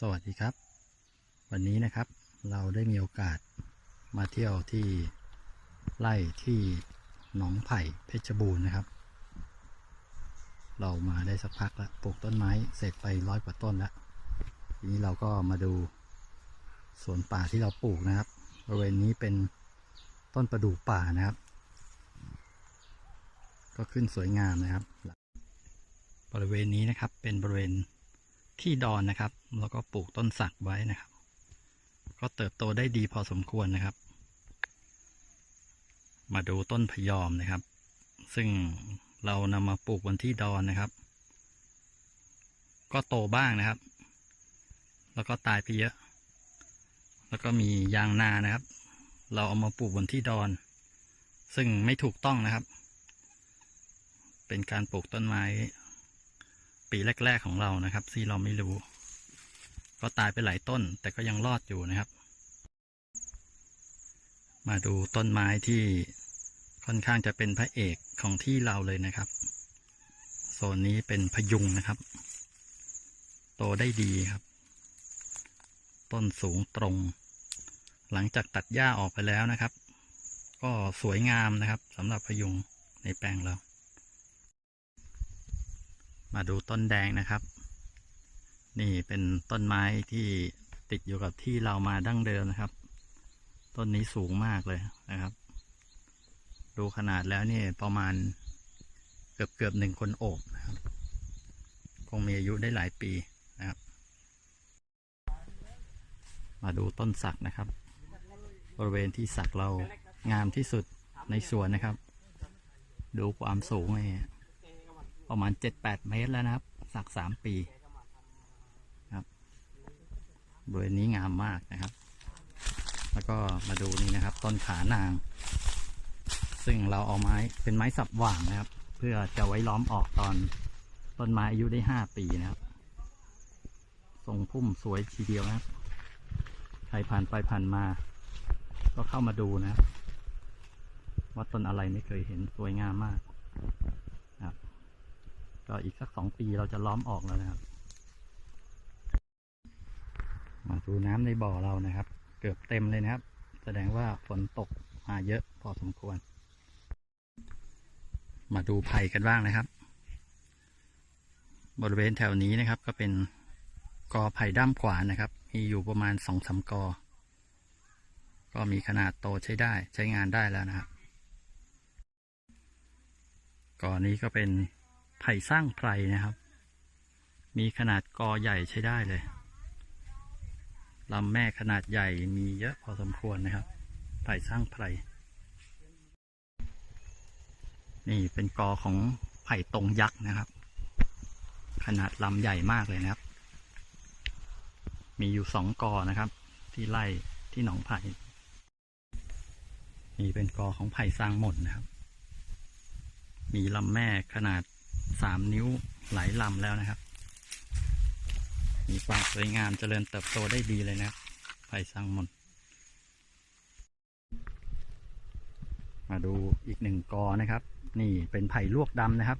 สวัสดีครับ วันนี้นะครับเราได้มีโอกาสมาเที่ยวที่ไร่ที่หนองไผ่เพชรบูรณ์นะครับ เรามาได้สักพักแล้วปลูกต้นไม้เสร็จไปร้อยกว่าต้นแล้วทีนี้เราก็มาดูสวนป่าที่เราปลูกนะครับบริเวณนี้เป็นต้นประดู่ป่านะครับ ก็ขึ้นสวยงามนะครับ บริเวณนี้นะครับเป็นบริเวณ ที่ดอนนะครับ แล้วก็ปลูกต้นสักไว้นะครับ ก็เติบโตได้ดีพอสมควรนะครับ มาดูต้นพยอมนะครับ ซึ่งเรานำมาปลูกบนที่ดอนนะครับ ก็โตบ้างนะครับ แล้วก็ตายไปเยอะ แล้วก็มียางนานะครับ เราเอามาปลูกบนที่ดอน ซึ่งไม่ถูกต้องนะครับ เป็นการปลูกต้นไม้ ปีแรก ๆ ของเรานะครับที่เราไม่รู้ก็ตายไปหลายต้น แต่ก็ยังรอดอยู่นะครับ มาดูต้นไม้ที่ค่อนข้างจะเป็นพระเอกของที่เราเลยนะครับ โซนนี้เป็นพยุงนะครับ โตได้ดีครับ ต้นสูงตรง หลังจากตัดหญ้าออกไปแล้วนะครับ ก็สวยงามนะครับสำหรับพยุงในแปลงเรา มาดูต้นแดงนะครับ นี่เป็นต้นไม้ที่ติดอยู่กับที่เรามาดั้งเดิมนะครับ ต้นนี้สูงมากเลยนะครับ ดูขนาดแล้วนี่ประมาณเกือบเกือบหนึ่งคนโอบนะครับ คงมีอายุได้หลายปีนะครับ มาดูต้นสักนะครับ บริเวณที่สักเรางามที่สุดในสวนนะครับ ดูความสูงนี่ ประมาณ7-8เมตรแล้วนะครับ สักสามปีครับบริเวณนี้งามมากนะครับ แล้วก็มาดูนี่นะครับ ต้นขานาง ซึ่งเราเอาไม้เป็นไม้สับหว่างนะครับ เพื่อจะไว้ล้อมออกตอนต้นไม้อายุได้5ปีนะครับทรงพุ่มสวยทีเดียวนะครับ ใครผ่านไปผ่านมา ก็เข้ามาดูนะครับว่าต้นอะไรไม่เคยเห็นสวยงามมาก ก็อีกสักสองปีเราจะล้อมออกแล้วนะครับ มาดูน้ำในบ่อเรานะครับ เกือบเต็มเลยนะครับ แสดงว่าฝนตกมาเยอะพอสมควร มาดูไผ่กันบ้างนะครับ บริเวณแถวนี้นะครับ ก็เป็นกอไผ่ด้ามขวานนะครับ มีอยู่ประมาณสองสามกอ ก็มีขนาดโตใช้ได้ใช้งานได้แล้วนะครับกอนี้ก็เป็น ไผ่สร้างไพรนะครับ มีขนาดกอใหญ่ใช้ได้เลยลำแม่ขนาดใหญ่มีเยอะพอสมควรนะครับ ไผ่สร้างไพร นี่เป็นกอของไผ่ตรงยักษ์นะครับ ขนาดลำใหญ่มากเลยนะครับ มีอยู่สองกอนะครับ ที่ไล่ที่หนองไผ่ นี่เป็นกอของไผ่สร้างหมดนะครับ มีลำแม่ขนาด สามนิ้วหลายลำแล้วนะครับ มีความสวยงามเจริญเติบโตได้ดีเลยนะครับไผ่สังมน มาดูอีกหนึ่งกอนะครับ นี่เป็นไผ่ลวกดำนะครับ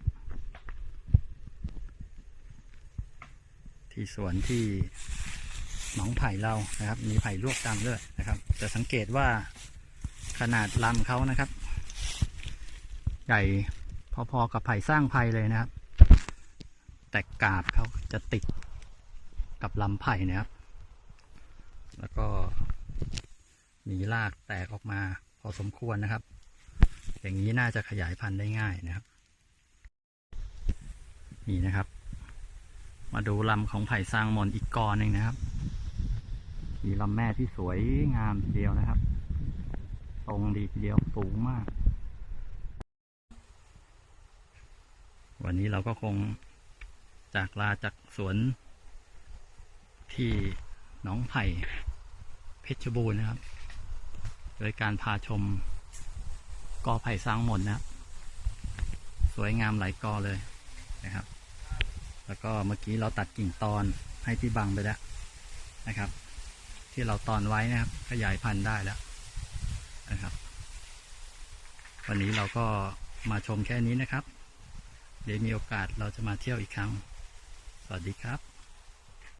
ที่สวนที่หนองไผ่เรานะครับ มีไผ่ลวกดำด้วยนะครับ จะสังเกตว่าขนาดลำเขานะครับ ใหญ่ พอๆกับไผ่สร้างไผ่เลยนะครับ แต่กาบเขาจะติดกับลำไผ่นะครับ แล้วก็มีรากแตกออกมาพอสมควรนะครับ อย่างนี้น่าจะขยายพันธุ์ได้ง่ายนะครับ นี่นะครับ มาดูลำของไผ่สร้างมนอีกกอหนึ่งนะครับ มีลำแม่ที่สวยงามทีเดียวนะครับ ตรงดีทีเดียวสูงมาก วันนี้เราก็คงจากลาจากสวน ที่หนองไผ่เพชรบูรณ์นะครับ โดยการพาชมกอไผ่สร้างหมดนะครับสวยงามหลายกอเลยนะครับ แล้วก็เมื่อกี้เราตัดกิ่งตอนให้ที่บังไปแล้วนะครับ ที่เราตอนไว้นะครับ ขยายพันธุ์ได้แล้วนะครับ วันนี้เราก็มาชมแค่นี้นะครับ เดี๋ยวมีโอกาสเราจะมาเที่ยวอีกครั้ง สวัสดีครับ